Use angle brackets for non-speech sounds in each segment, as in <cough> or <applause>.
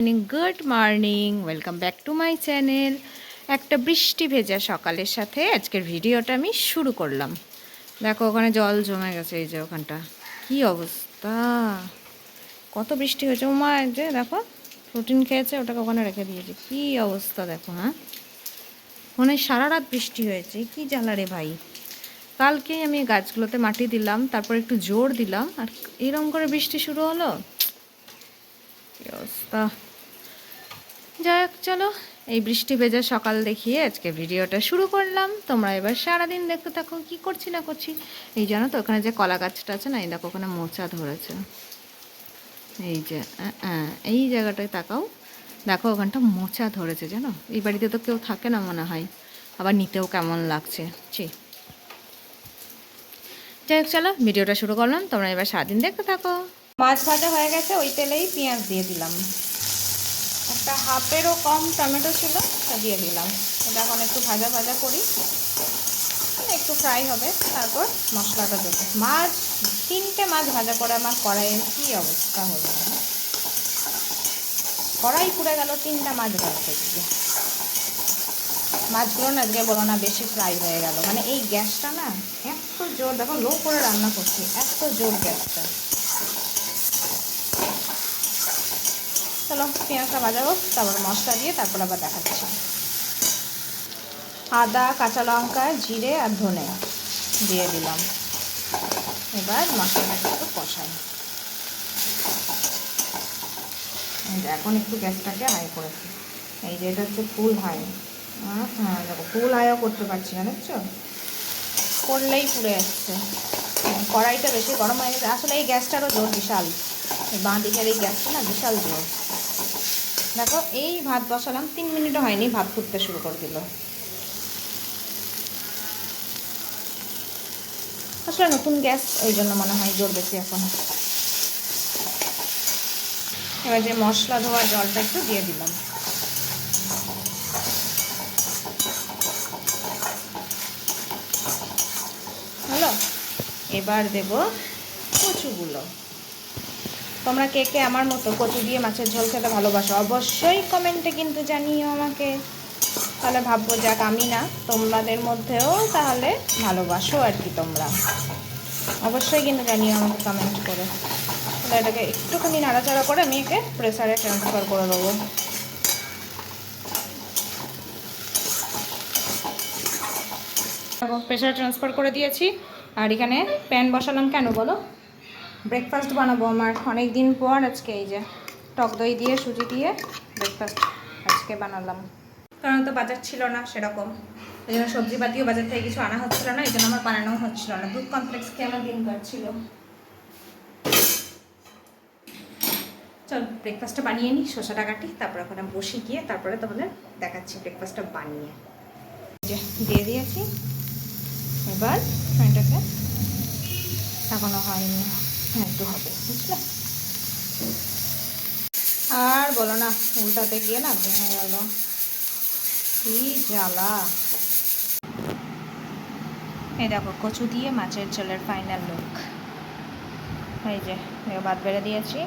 Good morning welcome back to my channel একটা বৃষ্টি ভেজা সকালের সাথে আজকের ভিডিওটা আমি শুরু করলাম। দেখো, ওখানে জল জমে গেছে এই যে ওখানটা। কি অবস্থা? কত বৃষ্টি হয়েছে। ও মা যে দেখো প্রোটিন খেয়েছে, ওটাকে ওখানে রেখে দিয়েছে। কি অবস্থা দেখো হ্যাঁ? মনে সারা রাত বৃষ্টি হয়েছে। কি জ্বালা রে ভাই। কালকেই আমি গাছগুলোতে মাটি দিলাম, তারপর একটু জোর দিলাম, আর এরকম করে বৃষ্টি শুরু হলো? কি অবস্থা? যাই হোক, চলো এই বৃষ্টি ভেজা সকাল দেখিয়ে আজকে ভিডিওটা শুরু করলাম। তোমরা এবার সারাদিন দেখতে থাকো, কি করছি না করছি। এই জানো তো, ওখানে যে কলা গাছটা আছে না, এই দেখো ওখানে মোচা ধরেছে। এই যে এই জায়গাটায় তাকাও। দেখো ওখানটা মোচা ধরেছে, জানো? এই বাড়িতে তো কেউ থাকে না মনে হয়। আবার নিতেও কেমন লাগছে। ছি। যাই হোক, চলো ভিডিওটা শুরু করলাম। তোমরা এবার সারাদিন দেখতে থাকো। মাছ ভাজা হয়ে গেছে, ওই তেলেই পেঁয়াজ দিয়ে দিলাম। একটা হাফেরও কম টমেটো ছিল, তা দিয়ে দিলাম। এটা এখন একটু ভাজা ভাজা করি। একটু ফ্রাই হবে, তারপর মশলাটা দেবো। মাছ, তিনটে মাছ ভাজা করে আমার কড়াইয়ের কী অবস্থা হলো? কড়াই পুড়ে গেল, তিনটা মাছ ভাজতে গিয়ে। মাছগুলো না আজকে বলো না, বেশি ফ্রাই হয়ে গেল। মানে এই গ্যাসটা না, এত জোর, দেখো লো করে রান্না করছি, এত জোর গ্যাসটা। চলো পেঁয়াজটা ভাজাবো, তারপর মশলা দিয়ে তারপর আবার দেখাচ্ছি। আদা, কাঁচা লঙ্কা, জিরে আর ধনে দিয়ে দিলাম। এবার মশলাটা একটু কষাই। এখন একটু গ্যাসটাকে হাই করেছি। এই যে এটা হচ্ছে ফুল হাই। হ্যাঁ দেখো, ফুল হাইও করতে পারছি না, দেখছ? করলেই পুড়ে যাচ্ছে কড়াইটা বেশি গরম হয়ে গেছে আসলে এই গ্যাসটারও জোর বিশাল। বাঁ দিকের এই গ্যাসটা না, বিশাল জোর। দেখো, এই ভাত বসালাম, তিন মিনিটও হয়নি, ভাত ফুটতে শুরু করে দিল। আসলে নতুন গ্যাস, ওই জন্য মনে হয় জোর বেশি এখন। এবার যে মশলা ধোয়ার জলটা একটু দিয়ে দিলাম। হলো? এবার দেব কচুগুলো। তোমরা কে কে আমার মতো কচু দিয়ে মাছের ঝোল খেতে ভালোবাসো অবশ্যই কমেন্টে কিন্তু জানিও আমাকে। তাহলে ভাববো যাক আমি না, তোমাদের মধ্যেও তাহলে ভালোবাসো আর কি তোমরা। অবশ্যই কিন্তু জানিও আমাকে কমেন্ট করে। তাহলে এটাকে একটুখানি নাড়াচাড়া করে আমি একে প্রেসারে ট্রান্সফার করে দেবো। প্রেসারে ট্রান্সফার করে দিয়েছি। আর এখানে প্যান বসালাম কেন বলো? ব্রেকফাস্ট বানাবো আমার। অনেক দিন পর আজকে এই যে টক দই দিয়ে, সুজি দিয়ে ব্রেকফাস্ট আজকে বানালাম। কারণ তো বাজার ছিল না সেরকম। এই জন্য সবজি সবজিপাতিও বাজার থেকে কিছু আনা হচ্ছিল না, এই জন্য আমার বানানো হচ্ছিল না। দুধ কমপ্লেক্স খেয়ে আমার দিন কাটছিল। চল ব্রেকফাস্টটা বানিয়ে নিই শসাটা কাটি তারপর ওখানে বসে গিয়ে তারপরে তাহলে দেখাচ্ছি ব্রেকফাস্টটা বানিয়ে। দিয়ে দিয়েছি। এবার এটাকে এখনও হয়নি। হ্যাঁ একটু হবে, বুঝলে? আর বলো না, উল্টাতে গিয়ে না ভেঙে গেল। কি জ্বালা। এই দেখো, কচু দিয়ে মাছের ঝোলের ফাইনাল লুক এই যে ভাত বেড়ে দিয়েছি।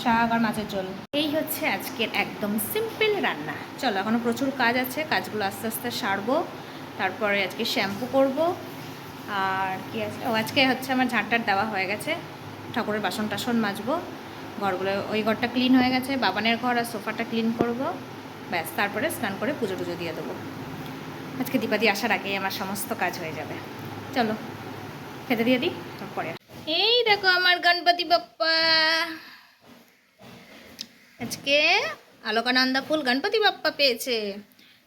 শাক আর মাছের ঝোল। এই হচ্ছে আজকের একদম সিম্পল রান্না। চলো, এখনও প্রচুর কাজ আছে, কাজগুলো আস্তে আস্তে সারবো। তারপরে আজকে শ্যাম্পু করব। আর কি আছে? ও, আজকে হচ্ছে আমার ঝাঁটার দেওয়া হয়ে গেছে। ঠাকুরের বাসন টাসন মাজবো। ঘরগুলো, ওই ঘরটা ক্লিন হয়ে গেছে। বাবানের ঘর আর সোফাটা ক্লিন করব। ব্যাস, তারপরে স্নান করে পুজো টুজো দিয়ে দেবো। আজকে দীপাদি আসার আগেই আমার সমস্ত কাজ হয়ে যাবে। চলো, খেতে দিয়ে দিই, তারপরে এই দেখো আমার গণপতি বাপ্পা। আজকে আলোকানন্দা ফুল গণপতি বাপ্পা পেয়েছে।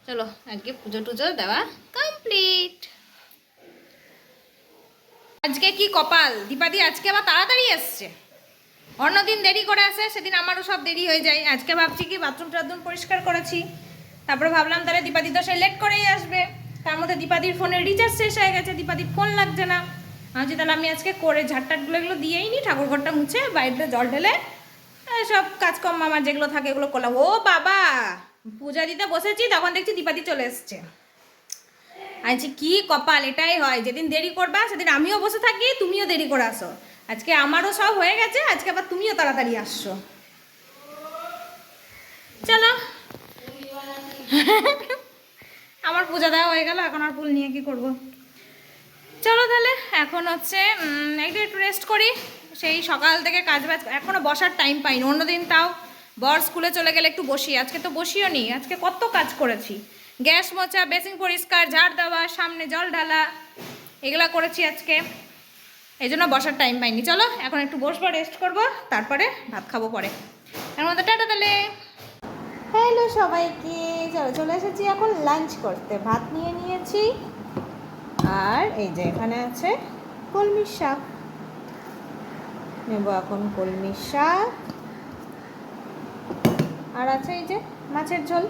চলো, আজকে পুজো টুজো দেওয়া কমপ্লিট আজকে কি কপাল? দীপাদি, আজকে আবার তাড়াতাড়ি এসছে। অন্যদিন দেরি করে আসে, সেদিন আমারও সব দেরি হয়ে যায়। আজকে ভাবছি কি বাথরুম টাথরুম পরিষ্কার করেছি। তারপরে ভাবলাম তাহলে দীপাদি তো সে লেট করেই আসবে। তার মধ্যে দীপাদির ফোনের রিচার্জ শেষ হয়ে গেছে, দীপাদির ফোন লাগছে না। আমি তাহলে আমি আজকে করে ঝাড়টাটগুলো এগুলো দিয়েই নি, ঠাকুর ঘরটা মুছে বাইরে জল ঢেলে সব কাজকর্ম আমার যেগুলো থাকে এগুলো করলাম। ও বাবা, পূজা দিতে বসেছি, তখন দেখছি দীপাদি চলে এসছে। আজকে কি কপাল? এটাই হয়। যেদিন দেরি করবা, সেদিন আমিও বসে থাকি, তুমিও দেরি করে আসো। আজকে আমারও সব হয়ে গেছে, আজকে আবার তুমিও তাড়াতাড়ি আসছো। চলো। আমার পূজা দেওয়া হয়ে গেল, এখন আর ফুল নিয়ে কি করব। চলো তাহলে, এখন হচ্ছে একটু একটু রেস্ট করি। সেই সকাল থেকে কাজ বাজ এখনও বসার টাইম পাইনি। অন্যদিন তাও বর স্কুলে চলে গেলে একটু বসি। আজকে তো বসিও নি, আজকে কত কাজ করেছি। গ্যাস মোছা বেসিন পরিষ্কার, ঝাড় দেওয়া, সামনে জল ঢালা, এগুলা করেছি আজকে। এই জন্য বসার টাইম পাইনি। চলো, এখন একটু বসবো রেস্ট করব, তারপরে ভাত খাব পরে। এর মধ্যে টাটা তাহলে। হ্যালো সবাইকে। চলো, চলে এসেছি এখন লাঞ্চ করতে। ভাত নিয়ে নিয়েছি। আর এই যে এখানে আছে কলমির শাক। নেব এখন কলমির শাক। আর আছে এই যে মাছের ঝোল।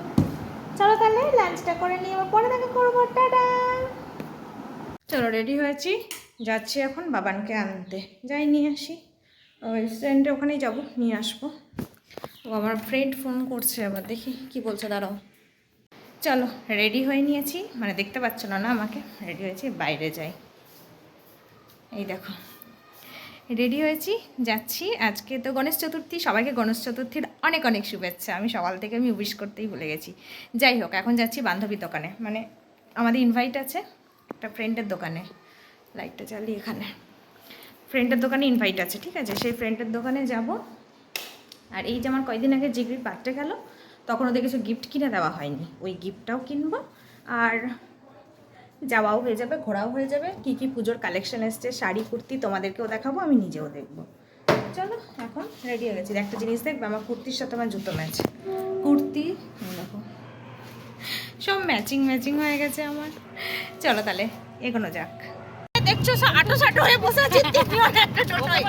চলো তাহলে লাঞ্চটা করে নিয়ে আবার পরে দেখা করব। টাটা। চলো রেডি হয়েছি। যাচ্ছি এখন বাবানকে আনতে। যাই নিয়ে আসি। ওই ওখানেই যাব, নিয়ে আসব। ও আমার ফ্রেন্ড ফোন করছে আবার, দেখি কি বলছে, দাঁড়াও। চলো রেডি হয়ে নিয়েছি। মানে দেখতে পাচ্ছ না আমাকে। রেডি হয়েছি, বাইরে যাই। এই দেখো। রেডি হয়েছি, যাচ্ছি। আজকে তো গণেশ চতুর্থী, সবাইকে গণেশ চতুর্থীর অনেক অনেক শুভেচ্ছা। আমি সকাল থেকে আমি উইশ করতেই ভুলে গেছি। যাই হোক, এখন যাচ্ছি বান্ধবীর দোকানে। মানে আমাদের ইনভাইট আছে একটা ফ্রেন্ডের দোকানে। লাইটটা চালিয়ে এখানে। ফ্রেন্ডের দোকানে ইনভাইট আছে, ঠিক আছে? সেই ফ্রেন্ডের দোকানে যাব। আর এই যে আমার কয়দিন আগে জিগরির বার্থডে গেল, তখন ওদের কিছু গিফট কিনে দেওয়া হয়নি। ওই গিফটটাও কিনবো। আর যাওয়াও হয়ে যাবে ঘোরাও হয়ে যাবে। কি কি পুজোর কালেকশন এসছে শাড়ি কুর্তি তোমাদেরকেও দেখাবো আমি নিজেও দেখব। চলো এখন রেডি হয়ে গেছি। একটা জিনিস দেখবে আমার কুর্তির সাথে আমার জুতো ম্যাচ কুর্তি দেখো। সব ম্যাচিং ম্যাচিং হয়ে গেছে আমার। চলো তাহলে এগোনো যাক। দেখছ সব আটো সাটো হয়ে বসে আছি একটা টোটোয়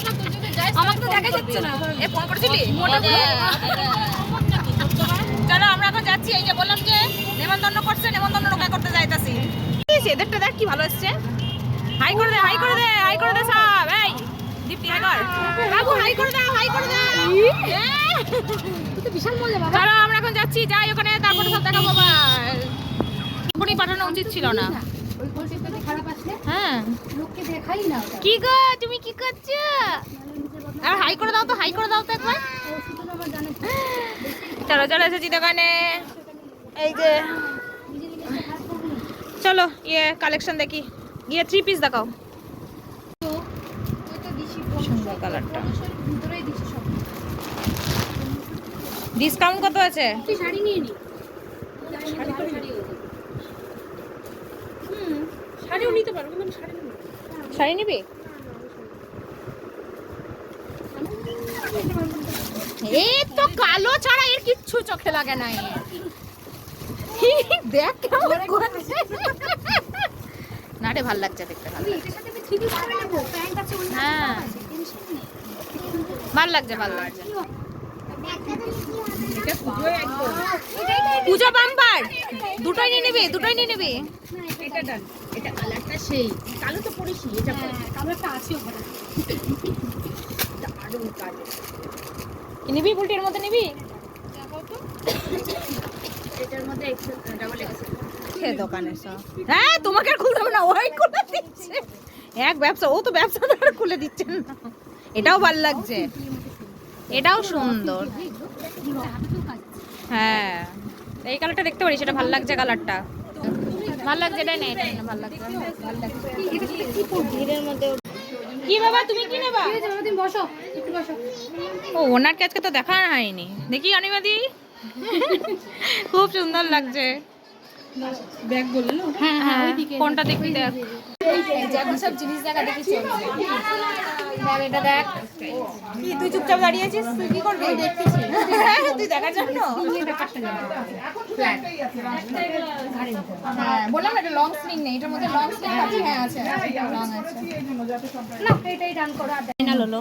আমার তো দেখা যাচ্ছে না। এ ফোন করেছিলি? চলো আমরা এখন যাচ্ছি এই যে বললাম যে নেমন্তন্ন করছে। কি ভালো এসছে? হাই করে দে হাই করে দে হাই করে দে সব। এই দীপ্তি হাই কর। বাবু হাই করে দাও হাই করে দাও বিশাল মজা বাবা। চলো আমরা এখন যাচ্ছি যাই ওখানে তারপরে সব দেখাবো আবার এখনই পাঠানো উচিত ছিল না। ওই খারাপ আসলে হ্যাঁ। লোককে দেখাই না কি গো তুমি কি করছ? আর হাই করে দাও তো হাই করে দাও তো একবার। চলো চলো এসেছি দোকানে। এই যে নিজে নিজে কাজ করব না চলো ইয়ে কালেকশন দেখি। ইয়ে থ্রি পিস দেখাও। সুন্দর কালারটা ডিসকাউন্ট কত আছে? শাড়ি নিয়ে নি। শাড়ি তো শাড়ি হুম শাড়িও নিতে পারব কিন্তু শাড়ি নেব। শাড়ি নিবি? এই তো কালো ছাড়া এর কিচ্ছু চোখে লাগে না। দেখ কেমন করছে। না রে ভালো লাগছে দেখতে ভালো হ্যাঁ। ভালো লাগছে ভালো লাগছে। পুজো বাম্পার। দুটোই নিয়ে নিবি দুটোই নিয়ে নিবি। এটা ডান। এটা কালারটা সেই। কালো তো পরেছি এটা কালারটা আছে ওখানে। দারুণ কালো নিবি বুলটির মধ্যে নিবি? এটার মধ্যে ডাবল এক্সেল সে দোকানে সব। হ্যাঁ তোমাকে আর খুলতে হবে না ওই খুলে দিচ্ছে। এক ব্যবসা ও তো ব্যবসা আর খুলে দিচ্ছেন না। এটাও ভালো লাগছে। এটাও সুন্দর। হ্যাঁ। এই কালারটা দেখতে পারি সেটা ভালো লাগছে কালারটা ভালো লাগছে এটাই না এটা না ভালো লাগছে। কি বাবা তুমি কি নেবা? বসো ও ওনারকে আজকে তো দেখা হয়নি। দেখি অনিমাদি <laughs> খুব সুন্দর লাগছে। ব্যাগ বললে না হ্যাঁ হ্যাঁ কোনটা দেখবি দেখ। সব জিনিস দেখা দেখি দেখ এটা দেখ। কি তুই চুপচাপ দাঁড়িয়ে আছিস? তুই কি করবি? দেখতেছি তুই দেখার জন্য? হ্যাঁ বললাম না এটা লং স্লিং নেই। এটার মধ্যে লং স্লিং আছে? হ্যাঁ আছে। লং আছে না এটাই ডান করো। আর ফাইনাল হলো।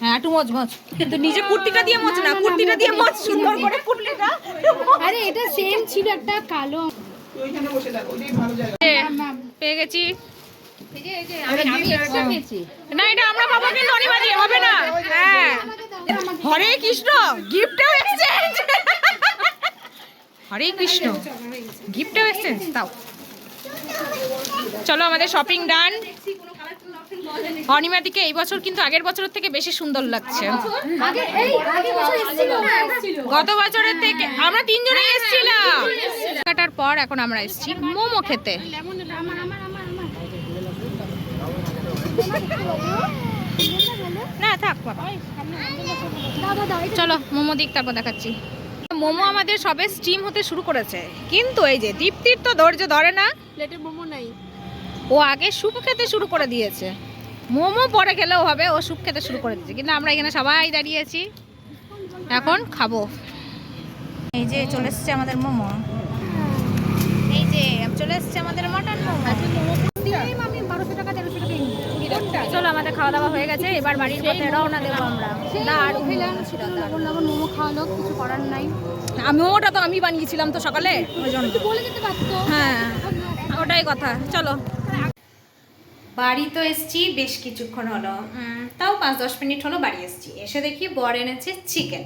হ্যাঁ একটু মোচ মোচ কিন্তু নিজে কুর্তিটা দিয়ে মোচ না কুর্তিটা দিয়ে মোচ সুন্দর করে কুর্তিটা। আরে এটা সেম ছিল একটা কালো। পেয়ে গেছি। এই যে এই যে আমি আমি এক্সট্রা পেয়েছি। না এটা আমরা পাবো কিন্তু অনিবার্য হবে না। হ্যাঁ। হরে কৃষ্ণ গিফটেও এক্সচেঞ্জ হরে কৃষ্ণ গিফটেও এক্সচেঞ্জ তাও। চলো আমাদের শপিং ডান অনিমাদিকে এই বছর কিন্তু আগের বছরের থেকে বেশি সুন্দর লাগছে। গত বছরের থেকে আমরা তিনজনেই এসেছিলাম। কাটার পর এখন আমরা এসেছি মোমো খেতে। না, থাক চলো, মোমো দিক, তারপর দেখাচ্ছি। মোমো আমাদের সবে স্টিম হতে শুরু করেছে। কিন্তু এই যে দীপ্তির তো ধৈর্য ধরে না। প্লেটে মোমো নাই। ও আগে স্যুপ খেতে শুরু করে দিয়েছে। মোমো পরে খেলেও হবে ও স্যুপ খেতে শুরু করে দিয়েছে। কিন্তু আমরা এখানে সবাই দাঁড়িয়েছি এখন খাব। এই যে চলে এসছে আমাদের মোমো। এই যে চলে এসছে আমাদের মটন মোমো। আমি বারোশো টাকা তেরোশো টাকা চলো আমাদের খাওয়া দাওয়া হয়ে গেছে এবার বাড়ির পথে রওনা দেবো আমরা। ছিল লবণ লবণ মোমো খাওয়ালো কিছু করার নাই। আমি মোমোটা তো আমি বানিয়েছিলাম তো সকালে। ওই জন্য বলে যেতে পারতো। হ্যাঁ ওটাই কথা চলো। বাড়ি তো এসছি বেশ কিছুক্ষণ হলো। তাও পাঁচ দশ মিনিট হলো বাড়ি এসছি। এসে দেখি বর এনেছে চিকেন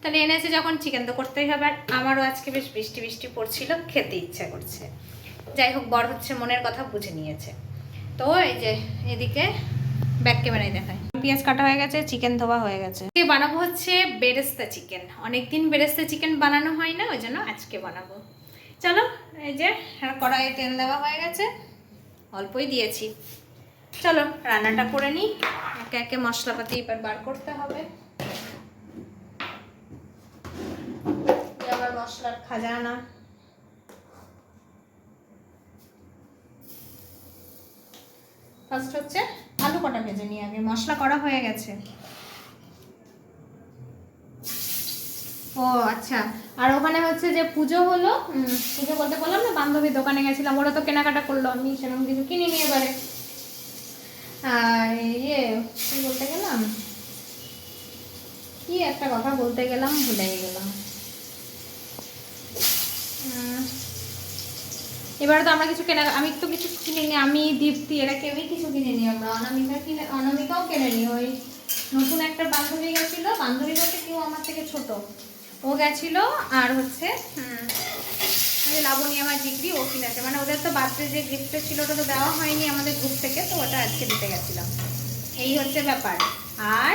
তাহলে এনেছে যখন চিকেন তো করতেই হবে আর আমারও আজকে বেশ বৃষ্টি বৃষ্টি পড়ছিল খেতে ইচ্ছা করছে। যাই হোক বর হচ্ছে মনের কথা বুঝে নিয়েছে। তো এই যে এদিকে ব্যাক ক্যামেরায় দেখায়। পেঁয়াজ কাটা হয়ে গেছে চিকেন ধোয়া হয়ে গেছে। বানাবো হচ্ছে বেরেস্তা চিকেন অনেকদিন বেরেস্তা চিকেন বানানো হয় না, ওই জন্য আজকে বানাবো। চলো, এই যে কড়াইয়ে তেল দেওয়া হয়ে গেছে, অল্পই দিয়েছি। চলো, রান্নাটা করে নিই। একে একে মশলাপাতি এবার বার করতে হবে। আবার মশলার খাজানা। ফার্স্ট হচ্ছে আলু কটা ভেজে নিই আগে? মশলা করা হয়ে গেছে। ও আচ্ছা। আর ওখানে হচ্ছে যে পুজো হলো পুজো বলতে বললাম না, বান্ধবীর দোকানে গেছিলাম, ওরা তো কেনাকাটা করল, আমি সেরকম কিছু কিনিনি এবারে। আর ইয়ে কি বলতে গেলাম? কি একটা কথা বলতে গেলাম, ভুলে গেলাম। এবারে তো আমরা কিছু কেনা, আমি তো কিছু কিনিনি, আমি, দীপ্তি, এরা কেউই কিছু কিনিনি আমরা। অনামিকা কিনে, অনামিকাও কেনেনি, ওই নতুন একটা বান্ধবী গেছিল, বান্ধবী বলতে কেউ আমার থেকে ছোট। ও গেছিল আর হচ্ছে লাবণী আমার ডিগ্রি ও কিনেছে মানে ওদের তো বার্থডে যে গিফটটা ছিল, ওটা তো দেওয়া হয়নি আমাদের গ্রুপ থেকে, তো ওটা আজকে দিতে গেছিলাম। এই হচ্ছে ব্যাপার। আর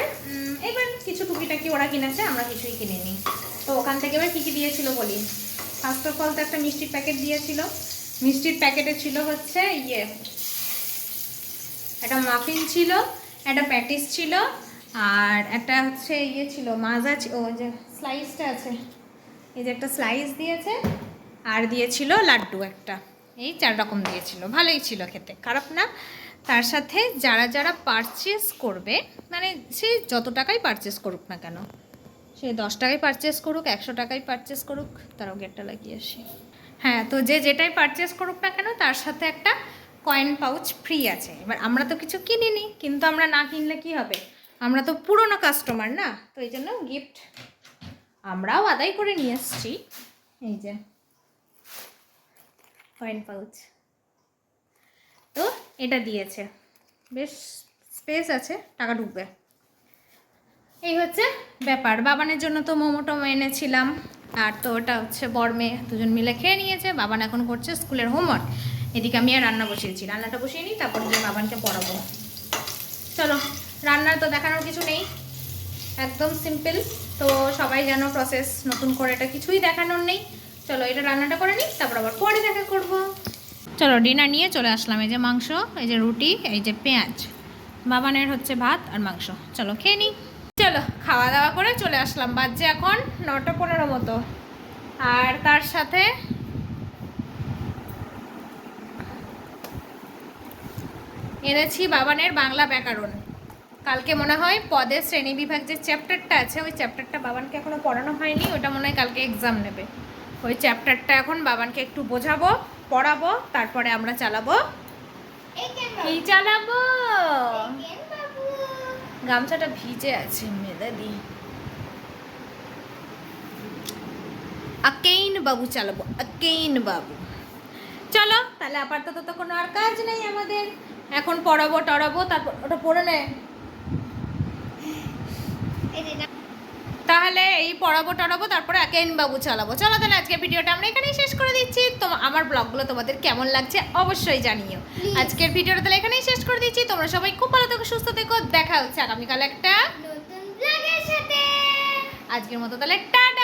এবার কিছু টুকিটাকি ওরা কিনেছে, আমরা কিছুই কিনিনি। তো ওখান থেকে এবার কী কী দিয়েছিল বলি? ফার্স্ট অফ অল তো একটা মিষ্টির প্যাকেট দিয়েছিল। মিষ্টির প্যাকেটে ছিল হচ্ছে ইয়ে একটা মাফিন ছিল, একটা প্যাটিস ছিল, আর একটা হচ্ছে ইয়ে ছিল, মাজা ও যে স্লাইসটা আছে, এই যে একটা স্লাইস দিয়েছে, আর দিয়েছিল লাড্ডু একটা। এই চার রকম দিয়েছিল, ভালোই ছিল খেতে, খারাপ না। তার সাথে যারা যারা পারচেস করবে মানে সে যত টাকাই পারচেস করুক না কেন, সে দশ টাকায় পারচেস করুক, একশো টাকায় পারচেস করুক, তারাও গেটটা লাগিয়ে আসি। হ্যাঁ তো যে যেটাই পারচেস করুক না কেন, তার সাথে একটা কয়েন পাউচ ফ্রি আছে। এবার আমরা তো কিছু কিনিনি, কিন্তু আমরা না কিনলে কি হবে? আমরা তো পুরনো কাস্টমার না, তো এই জন্য গিফট আমরাও আদায় করে নিয়ে এসছি। এই যে কয়েন পাউচ তো এটা দিয়েছে। বেশ স্পেস আছে, টাকা ঢুকবে। এই হচ্ছে ব্যাপার। বাবানের জন্য তো মোমো টোমো এনেছিলাম। আর তো ওটা হচ্ছে বর মেয়ে, দুজন মিলে খেয়ে নিয়েছে, বাবান এখন করছে স্কুলের হোমওয়ার্ক। এদিকে আমি আর রান্না বসিয়েছি, রান্নাটা বসিয়ে নিই, তারপর গিয়ে বাবানকে পড়াবো। চলো রান্নার তো দেখানোর কিছু নেই, একদম সিম্পল তো সবাই জানো প্রসেস নতুন করে এটা কিছুই দেখানোর নেই। চলো, এটা রান্নাটা করে নিই, তারপর আবার পরে দেখা করব। চলো ডিনার নিয়ে চলে আসলাম, এই যে মাংস, এই যে রুটি, এই যে পেঁয়াজ। বাবানের হচ্ছে ভাত আর মাংস। চলো, খেয়ে নিই। চলো খাওয়া দাওয়া করে চলে আসলাম। বাজছে এখন নটা পনেরো মতো। আর তার সাথে এনেছি বাবানের বাংলা ব্যাকরণ। কালকে মনে হয় পদের শ্রেণি বিভাগ যে চ্যাপ্টারটা আছে ওই চ্যাপ্টারটা বাবানকে এখনও পড়ানো হয়নি ওটা মনে হয় কালকে এক্সাম নেবে। ওই চ্যাপ্টারটা এখন বাবানকে একটু বোঝাবো পড়াবো তারপরে আমরা চালাবো। কি চালাবো? গামছাটা ভিজে আছে মেদাদি আকেইন বাবু চালাবো, আকেইন বাবু। চলো, তাহলে আপাতত তো কোনো আর কাজ নেই আমাদের। এখন পড়াবো, টড়াবো, তারপর ওটা পড়ে নে। তা তাহলে এই পড়াবো টড়াবো তারপরে একেন বাবু চালাবো। চলো তাহলে আজকে ভিডিওটা আমরা এখানেই শেষ করে দিচ্ছি। তো আমার ব্লগগুলো তোমাদের কেমন লাগছে অবশ্যই জানিও। আজকের ভিডিওটা তাহলে এখানেই শেষ করে দিচ্ছি। তোমরা সবাই খুব ভালো থেকো সুস্থ থেকো। দেখা হচ্ছে আগামীকাল একটা নতুন ব্লগের সাথে। আজকের মতো তাহলে টাটা। গুড